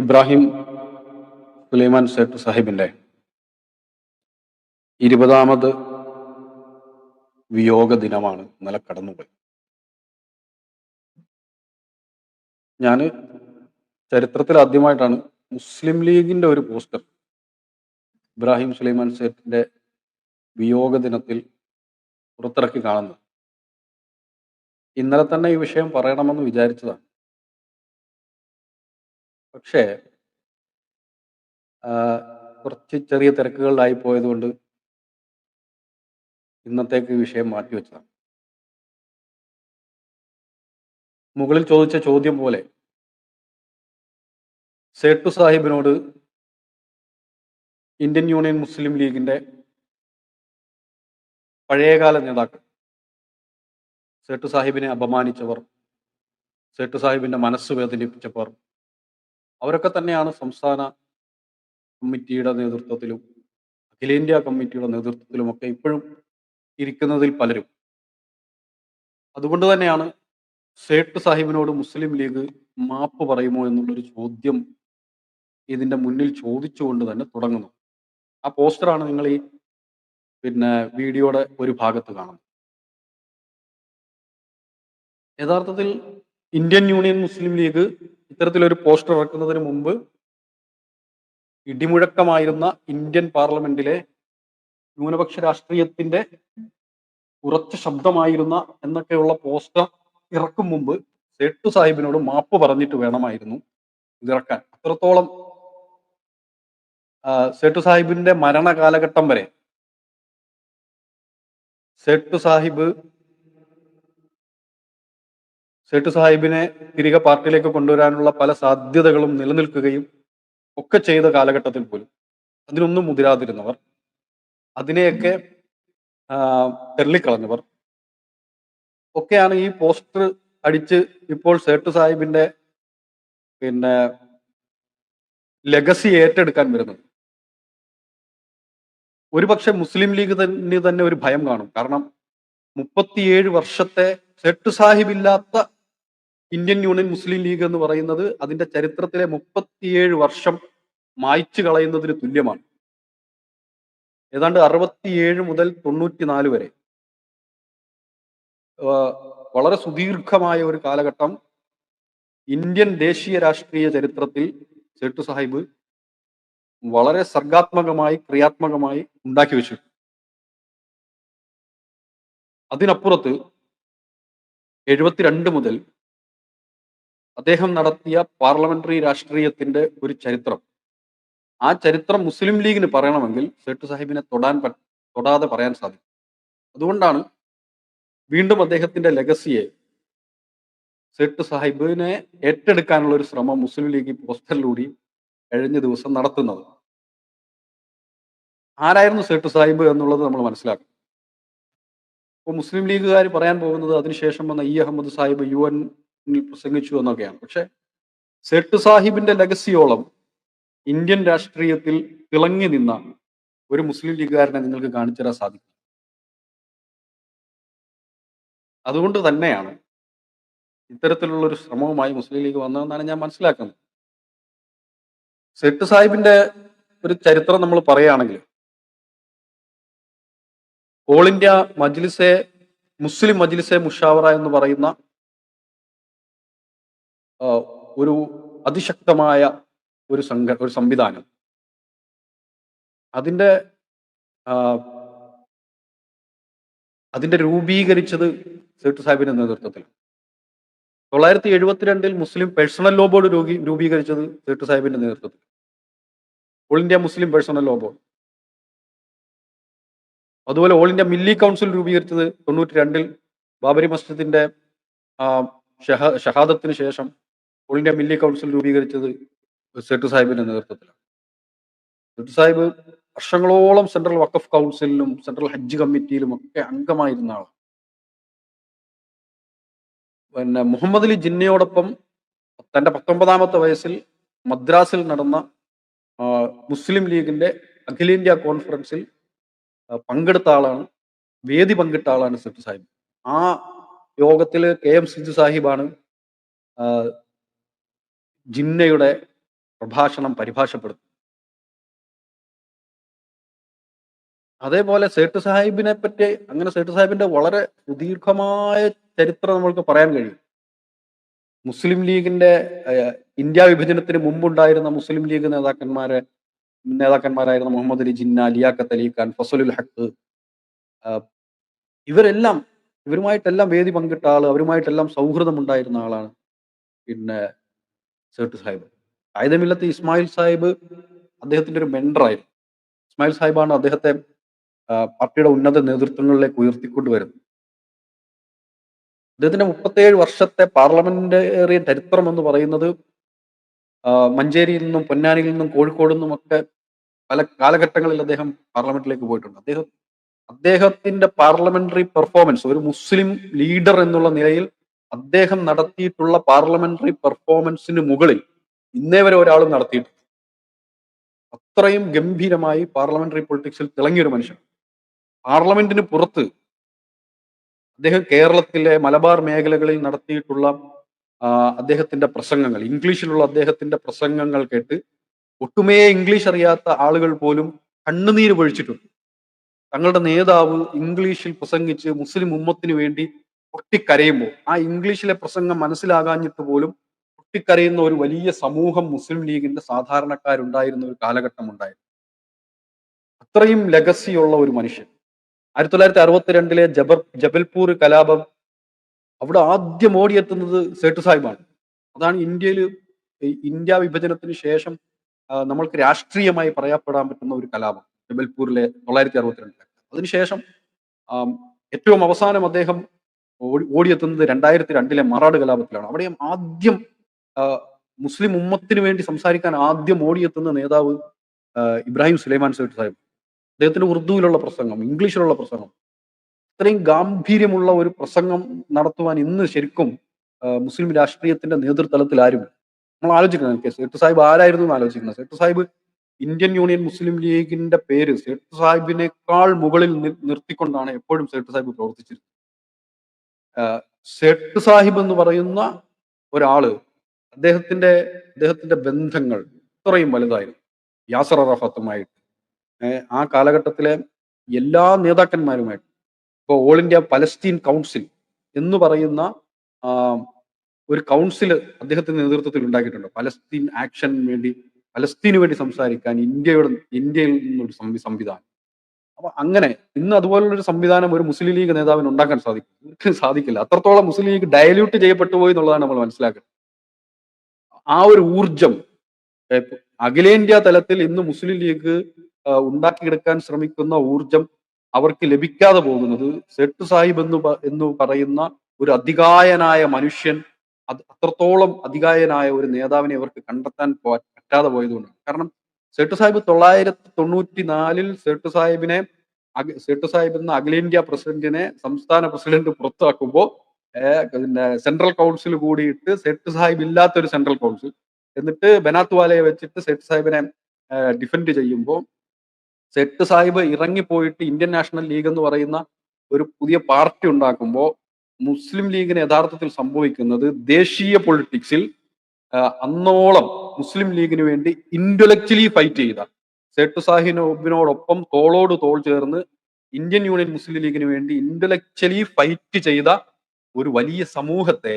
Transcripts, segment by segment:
ഇബ്രാഹിം സുലൈമാൻ സേട്ട് സാഹിബിന്റെ ഇരുപതാമത് വിയോഗ ദിനമാണ് ഇന്നലെ കടന്നുപോയി. ഞാൻ ചരിത്രത്തിൽ ആദ്യമായിട്ടാണ് മുസ്ലിം ലീഗിന്റെ ഒരു പോസ്റ്റർ ഇബ്രാഹിം സുലൈമാൻ സേട്ടിന്റെ വിയോഗ ദിനത്തിൽ പുറത്തിറക്കി കാണുന്നത്. ഇന്നലെ തന്നെ ഈ വിഷയം പറയണമെന്ന് വിചാരിച്ചതാണ്. പക്ഷേ കുറച്ച് ചെറിയ തിരക്കുകളിലായി പോയതുകൊണ്ട് ഇന്നത്തേക്ക് വിഷയം മാറ്റിവെച്ചതാണ് മുകളിൽ ചോദിച്ച ചോദ്യം പോലെ സേട്ടു സാഹിബിനോട് ഇന്ത്യൻ യൂണിയൻ മുസ്ലിം ലീഗിന്റെ പഴയകാല നേതാക്കൾ സേട്ടു സാഹിബിനെ അപമാനിച്ചവർ സേട്ടു സാഹിബിന്റെ മനസ്സ് വേദനിപ്പിച്ചവർ അവരൊക്കെ തന്നെയാണ് സംസ്ഥാന കമ്മിറ്റിയുടെ നേതൃത്വത്തിലും അഖിലേന്ത്യാ കമ്മിറ്റിയുടെ നേതൃത്വത്തിലുമൊക്കെ ഇപ്പോഴും ഇരിക്കുന്നതിൽ പലരും. അതുകൊണ്ട് തന്നെയാണ് സേട്ട് സാഹിബിനോട് മുസ്ലിം ലീഗ് മാപ്പ് പറയുമോ എന്നുള്ളൊരു ചോദ്യം ഇതിന്റെ മുന്നിൽ ചോദിച്ചുകൊണ്ട് തന്നെ തുടങ്ങുന്നു ആ പോസ്റ്ററാണ് നിങ്ങൾ ഈ പിന്നെ വീഡിയോയുടെ ഒരു ഭാഗത്ത് കാണുന്നത്. യഥാർത്ഥത്തിൽ ഇന്ത്യൻ യൂണിയൻ മുസ്ലിം ലീഗ് ഇത്തരത്തിലൊരു പോസ്റ്റർ ഇറക്കുന്നതിന് മുമ്പ് ഇടിമുഴക്കമായിരുന്ന ഇന്ത്യൻ പാർലമെന്റിലെ ന്യൂനപക്ഷ രാഷ്ട്രീയത്തിന്റെ ഉറച്ച ശബ്ദമായിരുന്ന എന്നൊക്കെയുള്ള പോസ്റ്റർ ഇറക്കും മുമ്പ് സേട്ടു സാഹിബിനോട് മാപ്പ് പറഞ്ഞിട്ട് വേണമായിരുന്നു ഇതിറക്കാൻ. അത്രത്തോളം സേട്ടു സാഹിബിന്റെ മരണ കാലഘട്ടം വരെ സേട്ടു സാഹിബ് സേട്ടു സാഹിബിനെ തിരികെ പാർട്ടിയിലേക്ക് കൊണ്ടുവരാനുള്ള പല സാധ്യതകളും നിലനിൽക്കുകയും ഒക്കെ ചെയ്ത കാലഘട്ടത്തിൽ പോലും അതിനൊന്നും മുതിരാതിരുന്നവർ അതിനെയൊക്കെ തെള്ളിക്കളഞ്ഞവർ ഒക്കെയാണ് ഈ പോസ്റ്റർ അടിച്ച് ഇപ്പോൾ സേട്ടു സാഹിബിന്റെ പിന്നെ ലെഗസി ഏറ്റെടുക്കാൻ വരുന്നത്. ഒരുപക്ഷെ മുസ്ലിം ലീഗ് തന്നെ തന്നെ ഒരു ഭയം കാണും. കാരണം മുപ്പത്തിയേഴ് വർഷത്തെ സെട്ടു സാഹിബ് ഇല്ലാത്ത ഇന്ത്യൻ യൂണിയൻ മുസ്ലിം ലീഗ് എന്ന് പറയുന്നത് അതിന്റെ ചരിത്രത്തിലെ മുപ്പത്തിയേഴ് വർഷം മായ്ച്ചു കളയുന്നതിന് തുല്യമാണ്. ഏതാണ്ട് അറുപത്തിയേഴ് മുതൽ തൊണ്ണൂറ്റിനാല് വരെ. വളരെ സുദീർഘമായ ഒരു കാലഘട്ടം ഇന്ത്യൻ ദേശീയ രാഷ്ട്രീയ ചരിത്രത്തിൽ സേട്ടു സാഹിബ് വളരെ സർഗാത്മകമായി ക്രിയാത്മകമായി ഉണ്ടാക്കി വെച്ചു അതിനപ്പുറത്ത് എഴുപത്തിരണ്ട് മുതൽ അദ്ദേഹം നടത്തിയ പാർലമെന്ററി രാഷ്ട്രീയത്തിന്റെ ഒരു ചരിത്രം. ആ ചരിത്രം മുസ്ലിം ലീഗിന് പറയണമെങ്കിൽ സേട്ടു സാഹിബിനെ തൊടാൻ തൊടാതെ പറയാൻ സാധിക്കും. അതുകൊണ്ടാണ് വീണ്ടും അദ്ദേഹത്തിന്റെ ലെഗസിയെ സേട്ട് സാഹിബിനെ ഏറ്റെടുക്കാനുള്ള ഒരു ശ്രമം മുസ്ലിം ലീഗ് പോസ്റ്ററിലൂടെ കഴിഞ്ഞ ദിവസം നടത്തുന്നത്. ആരായിരുന്നു സേട്ട് സാഹിബ് എന്നുള്ളത് നമ്മൾ മനസ്സിലാക്കും ഇപ്പോൾ മുസ്ലിം ലീഗുകാർ പറയാൻ പോകുന്നത് അതിനുശേഷം വന്ന ഇ അഹമ്മദ് സാഹിബ് യു എന്നിൽ പ്രസംഗിച്ചു എന്നൊക്കെയാണ് പക്ഷെ സേട്ട് സാഹിബിന്റെ ലഗസിയോളം ഇന്ത്യൻ രാഷ്ട്രീയത്തിൽ തിളങ്ങി നിന്ന ഒരു മുസ്ലിം ലീഗുകാരനെ നിങ്ങൾക്ക് കാണിച്ചു തരാൻ സാധിക്കും. അതുകൊണ്ട് തന്നെയാണ് ഇത്തരത്തിലുള്ള ഒരു ശ്രമവുമായി മുസ്ലിം ലീഗ് വന്നതെന്നാണ് ഞാൻ മനസ്സിലാക്കുന്നത്. സെട്ട് സാഹിബിന്റെ ഒരു ചരിത്രം നമ്മൾ പറയുകയാണെങ്കിൽ All India Majlise Muslim Majlise Mushawara എന്ന് പറയുന്ന ഒരു അതിശക്തമായ ഒരു സംഘ ഒരു സംവിധാനം. അതിന്റെ അതിന്റെ രൂപീകരിച്ചത് സേട്ടു സാഹിബിന്റെ നേതൃത്വത്തിൽ. തൊള്ളായിരത്തി എഴുപത്തിരണ്ടിൽ മുസ്ലിം പേഴ്സണൽ ലോ ബോർഡ് രൂപീ രൂപീകരിച്ചത് സേട്ടു സാഹിബിന്റെ നേതൃത്വത്തിൽ. All India Muslim personal law board. അതുപോലെ ഓൾ ഇന്ത്യ മില്ലി കൗൺസിൽ രൂപീകരിച്ചത് തൊണ്ണൂറ്റി രണ്ടിൽ ബാബരി ഷഹാ ഷഹാദത്തിന് ശേഷം ഓൾ ഇന്ത്യ മില്ലി കൗൺസിൽ രൂപീകരിച്ചത് സെട്ടു സാഹിബിന്റെ നേതൃത്വത്തിലാണ്. സെട്ടു സാഹിബ് വർഷങ്ങളോളം സെൻട്രൽ വഖഫ് കൗൺസിലിലും സെൻട്രൽ ഹജ്ജ് കമ്മിറ്റിയിലും ഒക്കെ അംഗമായിരുന്ന ആളാണ്. പിന്നെ മുഹമ്മദ് അലി ജിന്നയോടൊപ്പം തന്റെ പത്തൊമ്പതാമത്തെ വയസ്സിൽ മദ്രാസിൽ നടന്ന മുസ്ലിം ലീഗിന്റെ അഖിലേന്ത്യാ കോൺഫറൻസിൽ പങ്കെടുത്ത ആളാണ് വേദി പങ്കിട്ട ആളാണ് സെട്ടു സാഹിബ്. ആ യോഗത്തിൽ കെ എം സിജു സാഹിബാണ് ജിന്നയുടെ പ്രഭാഷണം പരിഭാഷപ്പെടുത്തുന്നു അതേപോലെ സേട്ട് സാഹിബിനെ പറ്റി അങ്ങനെ സേട്ട് സാഹിബിന്റെ വളരെ സുദീർഘമായ ചരിത്രം നമ്മൾക്ക് പറയാൻ കഴിയും. മുസ്ലിം ലീഗിന്റെ ഇന്ത്യ വിഭജനത്തിന് മുമ്പുണ്ടായിരുന്ന മുസ്ലിം ലീഗ് നേതാക്കന്മാരെ നേതാക്കന്മാരായിരുന്ന മുഹമ്മദ് അലി ജിന്ന ലിയാഖത്ത് അലി ഖാൻ ഫസലുൽ ഹക്ക് ഇവരെല്ലാം ഇവരുമായിട്ടെല്ലാം വേദി പങ്കിട്ട ആൾ അവരുമായിട്ടെല്ലാം സൗഹൃദം ഉണ്ടായിരുന്ന ആളാണ്. പിന്നെ സേട്ട് സാഹിബ്. ആയുധമില്ലത്ത് ഇസ്മായിൽ സാഹിബ് അദ്ദേഹത്തിന്റെ ഒരു മെൻഡറായിരുന്നു ഇസ്മായിൽ സാഹിബാണ് അദ്ദേഹത്തെ പാർട്ടിയുടെ ഉന്നത നേതൃത്വങ്ങളിലേക്ക് ഉയർത്തിക്കൊണ്ടുവരുന്നത്. അദ്ദേഹത്തിന്റെ മുപ്പത്തേഴ് വർഷത്തെ പാർലമെന്റേറിയൻ ചരിത്രം എന്ന് പറയുന്നത് മഞ്ചേരിയിൽ നിന്നും പൊന്നാനിയിൽ നിന്നും കോഴിക്കോട് നിന്നും ഒക്കെ പല കാലഘട്ടങ്ങളിൽ അദ്ദേഹം പാർലമെന്റിലേക്ക് പോയിട്ടുണ്ട്. അദ്ദേഹം അദ്ദേഹത്തിന്റെ പാർലമെന്ററി പെർഫോമൻസ് ഒരു മുസ്ലിം ലീഡർ എന്നുള്ള നിലയിൽ അദ്ദേഹം നടത്തിയിട്ടുള്ള പാർലമെന്ററി പെർഫോമൻസിന് മുകളിൽ ഇന്നേ വരെ ഒരാളും നടത്തിയിട്ടില്ല. അത്രയും ഗംഭീരമായി പാർലമെന്ററി പൊളിറ്റിക്സിൽ തിളങ്ങിയൊരു മനുഷ്യൻ. പാർലമെന്റിന് പുറത്ത് അദ്ദേഹം കേരളത്തിലെ മലബാർ മേഖലകളിൽ നടത്തിയിട്ടുള്ള അദ്ദേഹത്തിന്റെ പ്രസംഗങ്ങൾ ഇംഗ്ലീഷിലുള്ള അദ്ദേഹത്തിന്റെ പ്രസംഗങ്ങൾ കേട്ട് ഒട്ടുമേ ഇംഗ്ലീഷ് അറിയാത്ത ആളുകൾ പോലും കണ്ണുനീര് പൊഴിച്ചിട്ടുണ്ട്. തങ്ങളുടെ നേതാവ് ഇംഗ്ലീഷിൽ പ്രസംഗിച്ച് മുസ്ലിം ഉമ്മത്തിന് വേണ്ടി പൊട്ടിക്കരയുമ്പോൾ ആ ഇംഗ്ലീഷിലെ പ്രസംഗം മനസ്സിലാകാഞ്ഞിട്ട് പോലും പൊട്ടിക്കരയുന്ന ഒരു വലിയ സമൂഹം മുസ്ലിം ലീഗിന്റെ സാധാരണക്കാരുണ്ടായിരുന്ന ഒരു കാലഘട്ടം ഉണ്ടായിരുന്നു. അത്രയും ലെഗസിയുള്ള ഒരു മനുഷ്യൻ. ആയിരത്തി തൊള്ളായിരത്തി അറുപത്തിരണ്ടിലെ ജബർ ജബൽപൂർ കലാപം അവിടെ ആദ്യം ഓടിയെത്തുന്നത് സേട്ടു സാഹിബാണ്. അതാണ് ഇന്ത്യയിൽ ഇന്ത്യ വിഭജനത്തിന് ശേഷം നമ്മൾക്ക് രാഷ്ട്രീയമായി പറയപ്പെടാൻ പറ്റുന്ന ഒരു കലാപം ജബൽപൂരിലെ തൊള്ളായിരത്തി അറുപത്തിരണ്ടിലെ അതിനുശേഷം ഏറ്റവും അവസാനം അദ്ദേഹം ഓടി ഓടിയെത്തുന്നത് രണ്ടായിരത്തി രണ്ടിലെ മറാട് കലാപത്തിലാണ്. അവിടെ ആദ്യം മുസ്ലിം ഉമ്മത്തിന് വേണ്ടി സംസാരിക്കാൻ ആദ്യം ഓടിയെത്തുന്ന നേതാവ് ഇബ്രാഹിം സുലൈമാൻ സേട്ട് സാഹിബ്. അദ്ദേഹത്തിന്റെ ഉറുദുവിലുള്ള പ്രസംഗം ഇംഗ്ലീഷിലുള്ള പ്രസംഗം. ഇത്രയും ഗാംഭീര്യമുള്ള ഒരു പ്രസംഗം നടത്തുവാൻ ഇന്ന് ശരിക്കും മുസ്ലിം രാഷ്ട്രീയത്തിന്റെ നേതൃത്വത്തിൽ ആരും നമ്മൾ ആലോചിക്കണം കെ സേട്ട് സാഹിബ് ആരായിരുന്നു എന്ന് ആലോചിക്കണം. സേട്ട് സാഹിബ് ഇന്ത്യൻ യൂണിയൻ മുസ്ലിം ലീഗിന്റെ പേര് സേട്ട് സാഹിബിനേക്കാൾ മുകളിൽ നിർത്തിക്കൊണ്ടാണ് എപ്പോഴും സേട്ട് സാഹിബ് പ്രവർത്തിച്ചിരുന്നത്. സേട്ട് സാഹിബ് എന്ന് പറയുന്ന ഒരാൾ അദ്ദേഹത്തിന്റെ അദ്ദേഹത്തിന്റെ ബന്ധങ്ങൾ ഇത്രയും വലുതായിരുന്നു. യാസർ അറഫത്തുമായിട്ട്. ആ കാലഘട്ടത്തിലെ എല്ലാ നേതാക്കന്മാരുമായിട്ട്. ഇപ്പോൾ ഓൾ ഇന്ത്യ പലസ്തീൻ കൗൺസിൽ എന്ന് പറയുന്ന ഒരു കൗൺസിൽ അദ്ദേഹത്തിന്റെ നേതൃത്വത്തിൽ ഉണ്ടാക്കിയിട്ടുണ്ട്. പലസ്തീൻ ആക്ഷൻ വേണ്ടി പലസ്തീന് വേണ്ടി സംസാരിക്കാൻ ഇന്ത്യയുടെ ഇന്ത്യയിൽ നിന്നൊരു സംവി സംവിധാനം. അപ്പൊ അങ്ങനെ ഇന്ന് അതുപോലുള്ളൊരു സംവിധാനം ഒരു മുസ്ലിം ലീഗ് നേതാവിന് ഉണ്ടാക്കാൻ സാധിക്കും സാധിക്കില്ല. അത്രത്തോളം മുസ്ലിം ലീഗ് ഡയല്യൂട്ട് ചെയ്യപ്പെട്ടു പോയി എന്നുള്ളതാണ് നമ്മൾ മനസ്സിലാക്കുന്നത്. ആ ഒരു ഊർജം അഖിലേന്ത്യാ തലത്തിൽ ഇന്ന് മുസ്ലിം ലീഗ് ഉണ്ടാക്കിയെടുക്കാൻ ശ്രമിക്കുന്ന ഊർജം അവർക്ക് ലഭിക്കാതെ പോകുന്നത് സെട്ട് സാഹിബ് എന്ന് എന്ന് പറയുന്ന ഒരു അധികായനായ മനുഷ്യൻ അത് അത്രത്തോളം അധികായനായ ഒരു നേതാവിനെ അവർക്ക് കണ്ടെത്താൻ പറ്റാതെ പോയതുകൊണ്ടാണ്. കാരണം സെട്ട് സാഹിബ് തൊള്ളായിരത്തി തൊണ്ണൂറ്റി നാലിൽ സെട്ട് സാഹിബിനെ സെട്ട് സാഹിബ് എന്ന അഖിലേന്ത്യാ പ്രസിഡന്റിനെ സംസ്ഥാന പ്രസിഡന്റ് പുറത്താക്കുമ്പോൾ പിന്നെ സെൻട്രൽ കൗൺസിൽ കൂടിയിട്ട് സെട്ട് സാഹിബ് ഇല്ലാത്ത ഒരു സെൻട്രൽ കൗൺസിൽ. എന്നിട്ട് ബനാത്ത് വാലയെ വെച്ചിട്ട് സെട്ട് സാഹിബിനെ ഡിഫെൻഡ് ചെയ്യുമ്പോൾ സെട്ട് സാഹിബ് ഇറങ്ങിപ്പോയിട്ട് ഇന്ത്യൻ നാഷണൽ ലീഗ് എന്ന് പറയുന്ന ഒരു പുതിയ പാർട്ടി ഉണ്ടാക്കുമ്പോൾ മുസ്ലിം ലീഗിന് യഥാർത്ഥത്തിൽ സംഭവിക്കുന്നത് ദേശീയ പൊളിറ്റിക്സിൽ അന്നോളം മുസ്ലിം ലീഗിന് വേണ്ടി ഇന്റലക്ച്വലി ഫൈറ്റ് ചെയ്ത സെട്ട് സാഹിബിനോടൊപ്പം തോളോട് തോൾ ചേർന്ന് ഇന്ത്യൻ യൂണിയൻ മുസ്ലിം ലീഗിന് വേണ്ടി ഇന്റലക്ച്വലി ഫൈറ്റ് ചെയ്ത ഒരു വലിയ സമൂഹത്തെ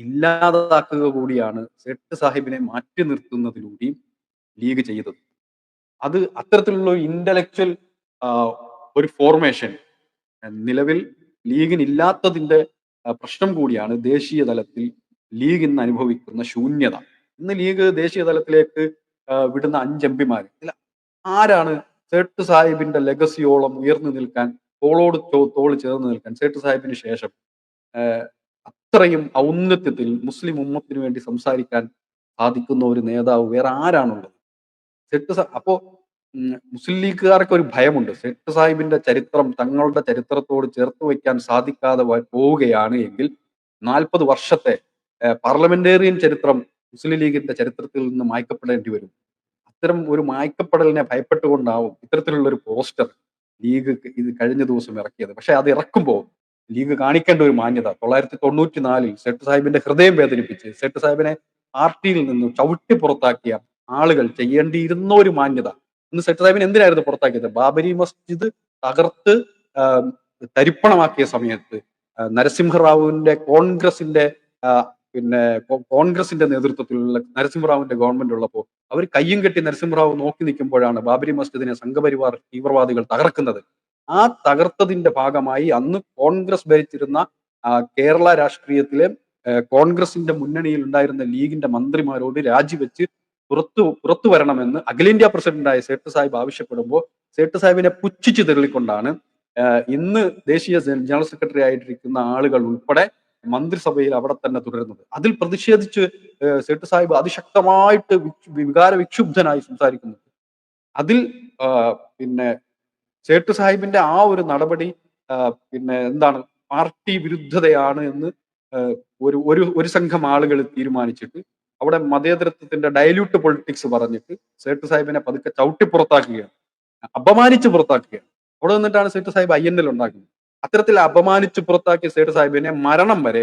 ഇല്ലാതാക്കുക കൂടിയാണ് സെട്ട് സാഹിബിനെ മാറ്റി നിർത്തുന്നതിലൂടെയും ലീഗ് ചെയ്തത്. അത് അത്തരത്തിലുള്ള ഒരു ഇന്റലക്ച്വൽ ഒരു ഫോർമേഷൻ നിലവിൽ ലീഗിന് ഇല്ലാത്തതിന്റെ പ്രശ്നം കൂടിയാണ് ദേശീയ തലത്തിൽ ലീഗ് ഇന്ന് അനുഭവിക്കുന്ന ശൂന്യത. ഇന്ന് ലീഗ് ദേശീയ തലത്തിലേക്ക് വിടുന്ന അഞ്ച് എം പിമാർ ഇതിൽ ആരാണ് സേട്ട് സാഹിബിന്റെ ലെഗസിയോളം ഉയർന്നു നിൽക്കാൻ തോളോട് തോൾ ചേർന്ന് നിൽക്കാൻ സേട്ട് സാഹിബിന് ശേഷം അത്രയും ഔന്നത്യത്തിൽ മുസ്ലിം ഉമ്മത്തിന് വേണ്ടി സംസാരിക്കാൻ സാധിക്കുന്ന ഒരു നേതാവ് വേറെ ആരാണുള്ളത്? സെട്ട് അപ്പോ മുസ്ലിം ലീഗുകാർക്ക് ഒരു ഭയമുണ്ട്. സെട്ട് സാഹിബിന്റെ ചരിത്രം തങ്ങളുടെ ചരിത്രത്തോട് ചേർത്ത് വയ്ക്കാൻ സാധിക്കാതെ പോവുകയാണ് എങ്കിൽ നാൽപ്പത് വർഷത്തെ പാർലമെന്റേറിയൻ ചരിത്രം മുസ്ലിം ലീഗിന്റെ ചരിത്രത്തിൽ നിന്ന് മായ്ക്കപ്പെടേണ്ടി വരും. അത്തരം ഒരു മായ്ക്കപ്പെടലിനെ ഭയപ്പെട്ടുകൊണ്ടാവും ഇത്തരത്തിലുള്ള ഒരു പോസ്റ്റർ ലീഗ് ഇത് കഴിഞ്ഞ ദിവസം ഇറക്കിയത്. പക്ഷെ അത് ഇറക്കുമ്പോൾ ലീഗ് കാണിക്കേണ്ട ഒരു മാന്യത തൊള്ളായിരത്തി തൊണ്ണൂറ്റി നാലിൽ സെട്ട് സാഹിബിന്റെ ഹൃദയം വേദനിപ്പിച്ച് സെട്ട് സാഹിബിനെ പാർട്ടിയിൽ നിന്ന് ചവിട്ടി പുറത്താക്കിയ ആളുകൾ ചെയ്യേണ്ടിയിരുന്ന ഒരു മാന്യത. ഇന്ന് സെറ്റ് സാഹിബിന് എന്തിനായിരുന്നു പുറത്താക്കിയത്? ബാബരി മസ്ജിദ് തകർത്ത് തരിപ്പണമാക്കിയ സമയത്ത് നരസിംഹറാവുവിന്റെ കോൺഗ്രസിന്റെ പിന്നെ കോൺഗ്രസിന്റെ നേതൃത്വത്തിലുള്ള നരസിംഹറാവുവിന്റെ ഗവൺമെന്റ് ഉള്ളപ്പോൾ അവർ കയ്യും കെട്ടി നരസിംഹറാവു നോക്കി നിൽക്കുമ്പോഴാണ് ബാബരി മസ്ജിദിനെ സംഘപരിവാർ തീവ്രവാദികൾ തകർക്കുന്നത്. ആ തകർത്തതിന്റെ ഭാഗമായി അന്ന് കോൺഗ്രസ് ഭരിച്ചിരുന്ന കേരള രാഷ്ട്രീയത്തിലെ കോൺഗ്രസിന്റെ മുന്നണിയിൽ ഉണ്ടായിരുന്ന ലീഗിന്റെ മന്ത്രിമാരോട് രാജിവെച്ച് പുറത്തു പുറത്തു വരണമെന്ന് അഖിലേന്ത്യാ പ്രസിഡന്റായ സേട്ട് സാഹിബ് ആവശ്യപ്പെടുമ്പോൾ സേട്ട് സാഹിബിനെ പുച്ഛിച്ചു തള്ളിക്കൊണ്ടാണ് ഇന്ന് ദേശീയ ജനറൽ സെക്രട്ടറി ആയിട്ടിരിക്കുന്ന ആളുകൾ ഉൾപ്പെടെ മന്ത്രിസഭയിൽ അവിടെ തന്നെ തുടരുന്നത്. അതിൽ പ്രതിഷേധിച്ച് സേട്ട് സാഹിബ് അതിശക്തമായിട്ട് വികാര വിക്ഷുബ്ധനായി സംസാരിക്കുന്നു. അതിൽ പിന്നെ സേട്ട് സാഹിബിന്റെ ആ ഒരു നടപടി പിന്നെ എന്താണ് പാർട്ടി വിരുദ്ധതയാണ് എന്ന് ഒരു ഒരു ഒരു സംഘം ആളുകൾ തീരുമാനിച്ചിട്ട് അവിടെ മതേതരത്വത്തിന്റെ ഡയല്യൂട്ട് പൊളിറ്റിക്സ് പറഞ്ഞിട്ട് സേട്ട് സാഹിബിനെ പതുക്കെ ചവിട്ടി പുറത്താക്കുകയാണ്. അപമാനിച്ച് പുറത്താക്കുകയാണ്. അവിടെ നിന്നിട്ടാണ് Sait Sahib I N L ഉണ്ടാക്കുന്നത്. അത്തരത്തിൽ അപമാനിച്ചു പുറത്താക്കിയ സേട്ട് സാഹിബിനെ മരണം വരെ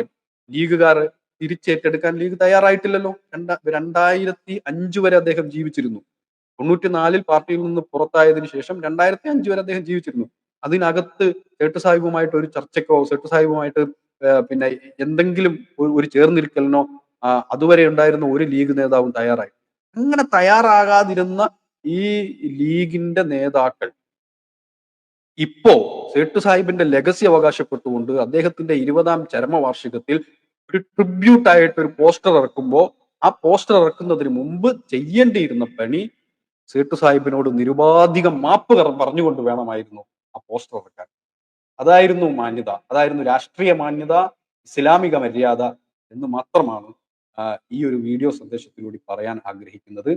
ലീഗുകാർ തിരിച്ചേറ്റെടുക്കാൻ ലീഗ് തയ്യാറായിട്ടില്ലല്ലോ. രണ്ട രണ്ടായിരത്തി അഞ്ചു വരെ അദ്ദേഹം ജീവിച്ചിരുന്നു. തൊണ്ണൂറ്റിനാലിൽ പാർട്ടിയിൽ നിന്ന് പുറത്തായതിനു ശേഷം രണ്ടായിരത്തി അഞ്ചു വരെ അദ്ദേഹം ജീവിച്ചിരുന്നു. അതിനകത്ത് സേട്ട് സാഹിബുമായിട്ട് ഒരു ചർച്ചയ്ക്കോ സേട്ട് സാഹിബുമായിട്ട് പിന്നെ എന്തെങ്കിലും ഒരു ചേർന്നിരിക്കലിനോ അതുവരെ ഉണ്ടായിരുന്ന ഒരു ലീഗ് നേതാവും തയ്യാറായി. അങ്ങനെ തയ്യാറാകാതിരുന്ന ഈ ലീഗിന്റെ നേതാക്കൾ ഇപ്പോ സേട്ട് സാഹിബിന്റെ ലെഗസി അവകാശപ്പെട്ടുകൊണ്ട് അദ്ദേഹത്തിന്റെ ഇരുപതാം ചരമവാർഷികത്തിൽ ഒരു ട്രിബ്യൂട്ട് ആയിട്ട് ഒരു പോസ്റ്റർ ഇറക്കുമ്പോൾ ആ പോസ്റ്റർ ഇറക്കുന്നതിന് മുമ്പ് ചെയ്യേണ്ടിയിരുന്ന പണി സേട്ട് സാഹിബിനോട് നിരുപാധികം മാപ്പ് പറഞ്ഞു പറഞ്ഞുകൊണ്ട് വേണമായിരുന്നു ആ പോസ്റ്റർ ഇറക്കാൻ. അതായിരുന്നു മാന്യത അതായിരുന്നു രാഷ്ട്രീയ മാന്യത ഇസ്ലാമിക മര്യാദ എന്ന് മാത്രമാണ് ഈ ഒരു വീഡിയോ സന്ദേശത്തിലൂടെ പറയാൻ ആഗ്രഹിക്കുന്നത്.